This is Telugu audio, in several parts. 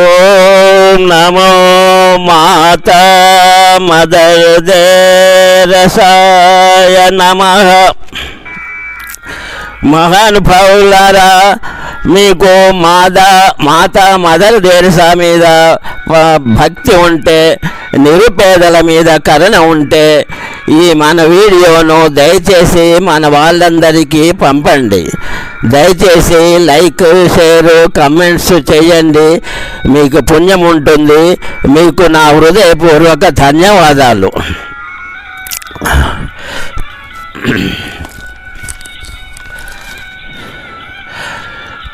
ఓం నమో మాత మదరసాయ నమ. మహానుభావులారా మీకు మాత మాత మదర్ దేరసా మీద భక్తి ఉంటే నిరుపేదల మీద కరుణ ఉంటే ఈ మన వీడియోను దయచేసి మన వాళ్ళందరికీ పంపండి. దయచేసి లైక్ షేర్ కమెంట్స్ చేయండి. మీకు పుణ్యం ఉంటుంది. మీకు నా హృదయపూర్వక ధన్యవాదాలు.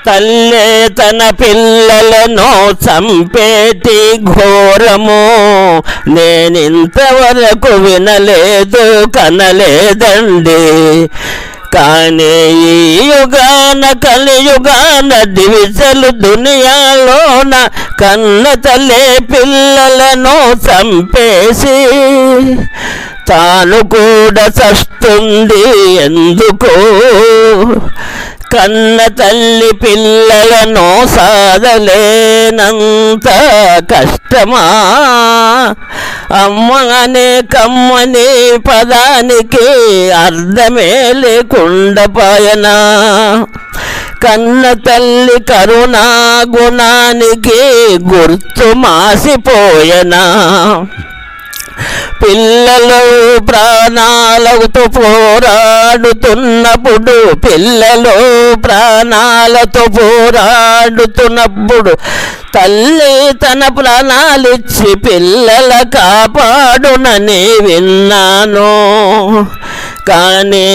తల్లే తన పిల్లలను చంపేటి ఘోరము. నేనింతవరకు వినలేదు కనలేదండి. కానీ ఈ యుగాన కలియుగాన దివిసలు దునియాలోన కన్న తల్లే పిల్లలను చంపేసి తాను కూడా చస్తుంది ఎందుకు? కన్న తల్లి పిల్లలను సాధలేనంత కష్టమా? అమ్మ అనే కమ్మని పదానికి అర్థమే లేకుండా పోయనా? కన్న తల్లి కరుణా గుణానికి గుర్తు మాసిపోయనా? పిల్లలు ప్రాణాలతో పోరాడుతున్నప్పుడు పిల్లలు ప్రాణాలతో పోరాడుతున్నప్పుడు తల్లి తన ప్రాణాలిచ్చి పిల్లల కాపాడునని విన్నాను. కానీ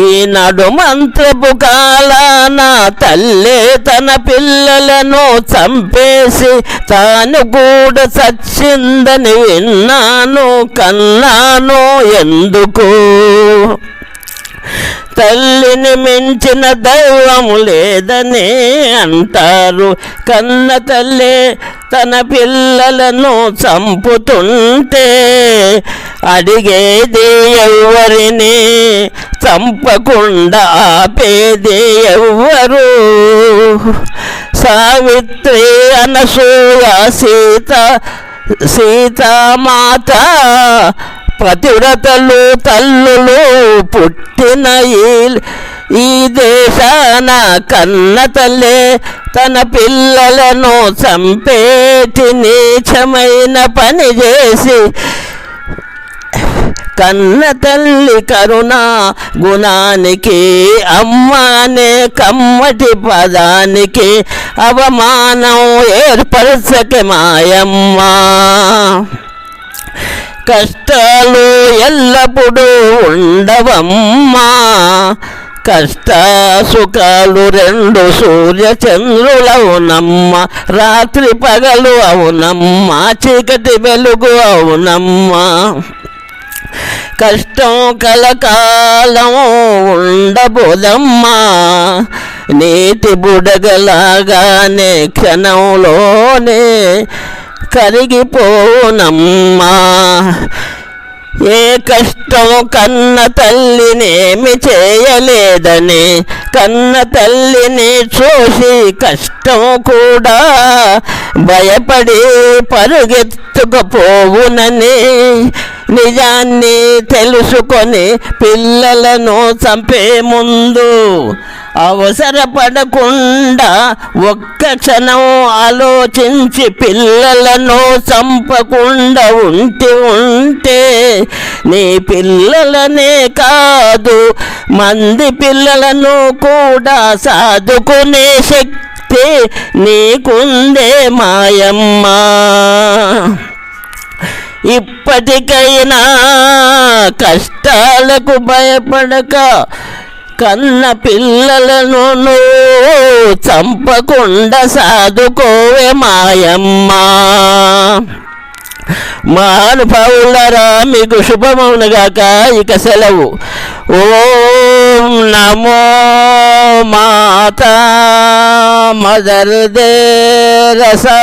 ఈ నడుమంత్రపు కాలాన తల్లే తన పిల్లలను చంపేసి తాను కూడా చచ్చిందని విన్నాను కన్నాను ఎందుకు? తల్లిని మించిన దైవము లేదని అంటారు. కన్న తల్లి తన పిల్లలను చంపుతుంటే అడిగేది ఎవరిని చంపకుండా ఆపేది ఎవ్వరు. సావిత్రి అనసూయ సీత సీతామాత పతివ్రతలు తల్లులు పుట్టిన ఈ- దేశాన కన్న తల్లే తన పిల్లలను చంపేటి నీచమైన పని చేసి కన్న తల్లి కరుణ గుణానికి అమ్మ అనే కమ్మటి పదానికి అవమానం ఏర్పరచక మాయమ్మ. కష్టాలు ఎల్లప్పుడూ ఉండవమ్మా. కష్ట సుఖాలు రెండు సూర్య చంద్రులవునమ్మ రాత్రి పగలు అవునమ్మ. చీకటి వెలుగు అవునమ్మా. కష్టం కలకాలం ఉండబోదమ్మా. నీటి బుడగలాగానే క్షణంలోనే కరిగిపోనమ్మా ఏ కష్టం కన్న తల్లినేమి చేయలేదని కన్న తల్లిని చూసి కష్టం కూడా భయపడి పరుగెత్తుకుపోవునని నిజాన్ని తెలుసుకొని పిల్లలను చంపే ముందు అవసరపడకుండా ఒక్క క్షణం ఆలోచించి పిల్లలను చంపకుండా ఉంటే ఉంటే నీ పిల్లలనే కాదు మంది పిల్లలను కూడా సాదుకునే శక్తి నీకుందే మాయమ్మ. ఇప్పటికైనా కష్టాలకు భయపడక కన్న పిల్లలను నువ్వు చంపకుండా సాదుకోవే మాయమ్మ. మహానుభావులరా మీకు శుభమవునుగాక ఇక సెలవు. ఓం నమో మాత మదర్ దే రసా.